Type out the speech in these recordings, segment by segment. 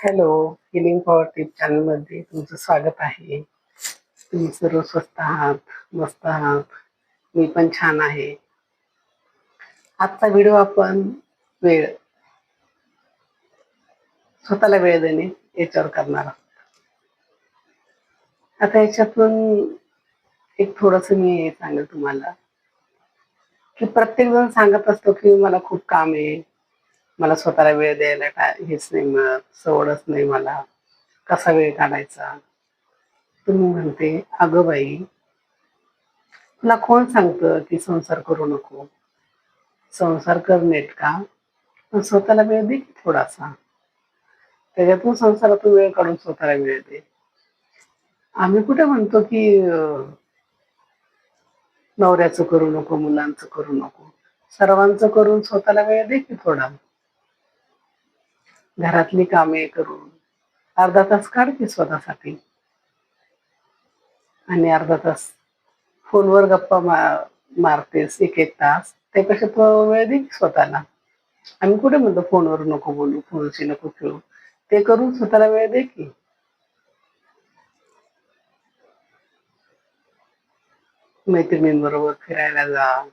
Hello healing power tip चॅनलमध्ये तुमचं स्वागत आहे. तुम्ही सर्व स्वस्त आहात मस्त आहात. मी पण छान आहे. आजचा व्हिडिओ आपण वेळ स्वतःला वेळ देणे याच्यावर करणार आहोत. आता याच्यातून एक थोडस मी सांगेल तुम्हाला की प्रत्येक जण सांगत असतो की मला खूप काम आहे. मला स्वतःला वेळ द्यायला काय हेच नाही मिळत सवडच नाही मला. कसा वेळ काढायचा? तुम्ही म्हणते अगं बाई तुला कोण सांगतं की संसार करू नको? संसार कर नेट का? पण स्वतःला वेळ दे की थोडासा. त्याच्यातून संसारातून वेळ काढून स्वतःला वेळ दे. आम्ही कुठे म्हणतो की नवऱ्याचं करू नको मुलांचं करू नको. सर्वांचं करून स्वतःला वेळ दे की थोडा. घरातली कामे करून अर्धा तास काढते स्वतःसाठी. आणि अर्धा तास फोनवर गप्पा मा- मारतेस एक एक तास. त्यापेक्षा तो वेळ दे स्वतःला. आम्ही कुठे म्हणतो फोनवर नको बोलू फोनशी नको खेळू. ते करून स्वतःला वेळ दे की. मैत्रिणींबरोबर फिरायला जा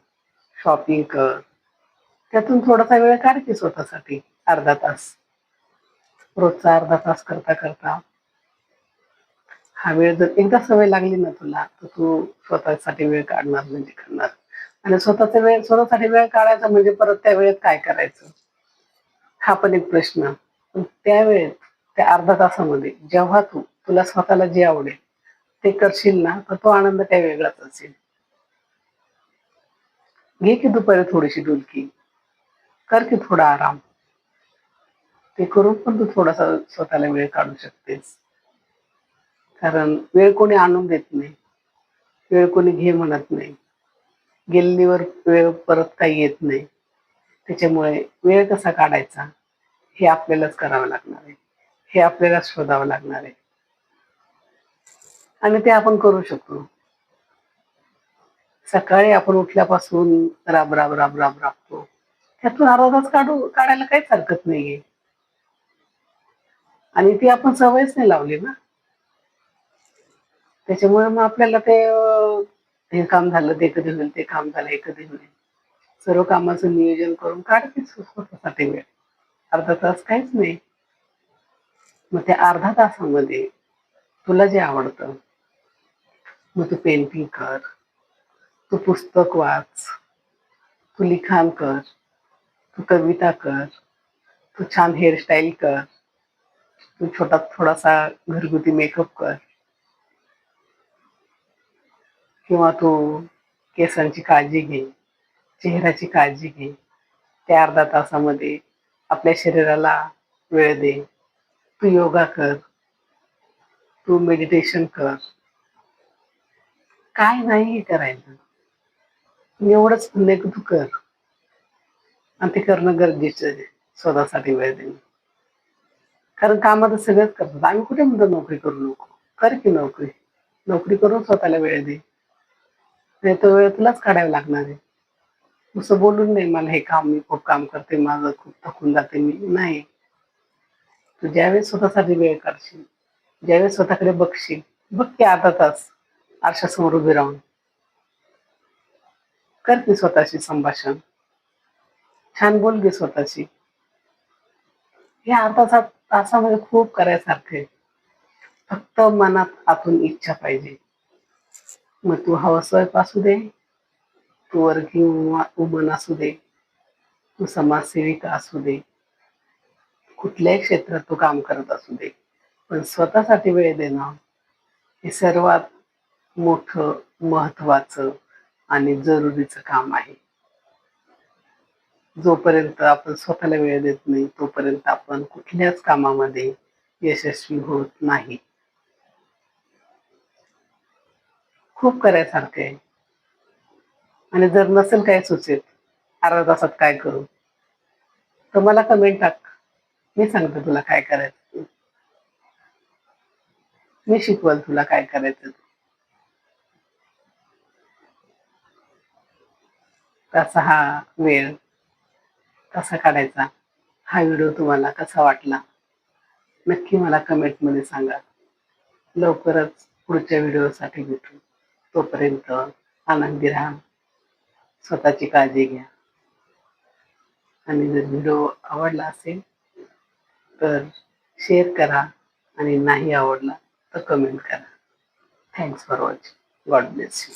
शॉपिंग कर. त्यातून थोडासा वेळ काढ की स्वतःसाठी अर्धा तास. रोजचा अर्धा तास करता करता. हा वेळ जर एकदा सवय लागली ना तुला तर तू स्वतःसाठी वेळ काढणार म्हणजे करणार. आणि स्वतःचा वेळ स्वतःसाठी वेळ काढायचा म्हणजे परत त्या वेळेत काय करायचं? हा पण एक प्रश्न. त्यावेळेत त्या वेळेत त्या अर्धा तासामध्ये जेव्हा तू तुला स्वतःला जे आवडेल ते करशील ना तर तो आनंद काही वेगळाच असेल. घे की दुपारी थोडीशी डुलकी. कर की थोडा आराम. ते करून पण तू थोडासा स्वतःला वेळ काढू शकतेस. कारण वेळ कोणी आणून देत नाही. वेळ कोणी घे म्हणत नाही. गेलेलीवर वेळ परत काही येत नाही. त्याच्यामुळे वेळ कसा काढायचा? हे आपल्यालाच करावं लागणार आहे. हे आपल्याला शोधावं लागणार आहे. आणि ते आपण करू शकतो. सकाळी आपण उठल्यापासून राब राब राब राब राबतो. त्यातून अर्धा तास काढू काढायला काहीच हरकत नाहीये. आणि ती आपण सवयच नाही लावली ना. त्याच्यामुळे मग आपल्याला ते हे काम झालं ते कधी होईल ते काम झालं हे कधी होईल. सर्व कामाचं नियोजन करून काढतेच स्वतःसाठी वेळ. अर्धा तास काहीच नाही. मग त्या अर्धा तासामध्ये तुला जे आवडतं मग तू पेंटिंग कर तू पुस्तक वाच तू लिखाण कर तू कविता कर तू छान हेअरस्टाईल कर तू छोटा थोडासा घरगुती मेकअप कर. किंवा तू केसांची काळजी घे चेहऱ्याची काळजी घे. त्या अर्धा तासामध्ये आपल्या शरीराला वेळ दे. तू योगा कर. तू मेडिटेशन कर. काय नाही हे करायचं. एवढंच म्हणणे की तू कर. आणि ते करणं गरजेचं आहे. स्वतःसाठी वेळ देणं. कारण कामात सगळंच करतात. आम्ही कुठे म्हणतो नोकरी करू नको? कर की नोकरी? नोकरी करून स्वतःला वेळ दे. नाही तर वेळ तुलाच काढावी लागणार आहे. असं बोलून नाही मला हे काम मी खूप काम करते माझं खूप थकून जाते मी नाही. तू ज्यावेळेस स्वतःसाठी वेळ काढशील ज्यावेळेस स्वतःकडे बघशील बघ की अर्धा तास आरशासमोर उभी राहून. कर की स्वतःशी संभाषण. छान बोल घे स्वतःशी. या अर्धा तासामध्ये खूप करायसारखं आहे. फक्त मनात आतून इच्छा पाहिजे. मग तू हाऊसवाईफ असू दे तू वर्किंग वुमन असू दे तू समाजसेविका असू दे कुठल्याही क्षेत्रात तू काम करत असू दे. पण स्वतःसाठी वेळ देणं हे सर्वात मोठं महत्वाचं आणि जरुरीचं काम आहे. जोपर्यंत आपण स्वतःला वेळ देत नाही तोपर्यंत आपण कुठल्याच कामामध्ये यशस्वी होत नाही. खूप करायसारखं आहे. आणि जर नसेल काय सुचेत अर्धा तासात काय करू? तर मला कमेंट टाक. मी सांगते तुला काय करायचं. मी शिकवल तुला काय करायचं. तसा हा वेळ कसा काढायचा? हा व्हिडिओ तुम्हाला कसा वाटला? नक्की मला कमेंटमध्ये सांगा. लवकरच पुढच्या व्हिडिओसाठी भेटू. तोपर्यंत आनंदी राहा. स्वतःची काळजी घ्या. आणि जर व्हिडिओ आवडला असेल तर शेअर करा. आणि नाही आवडला तर कमेंट करा. Thanks for watching God bless you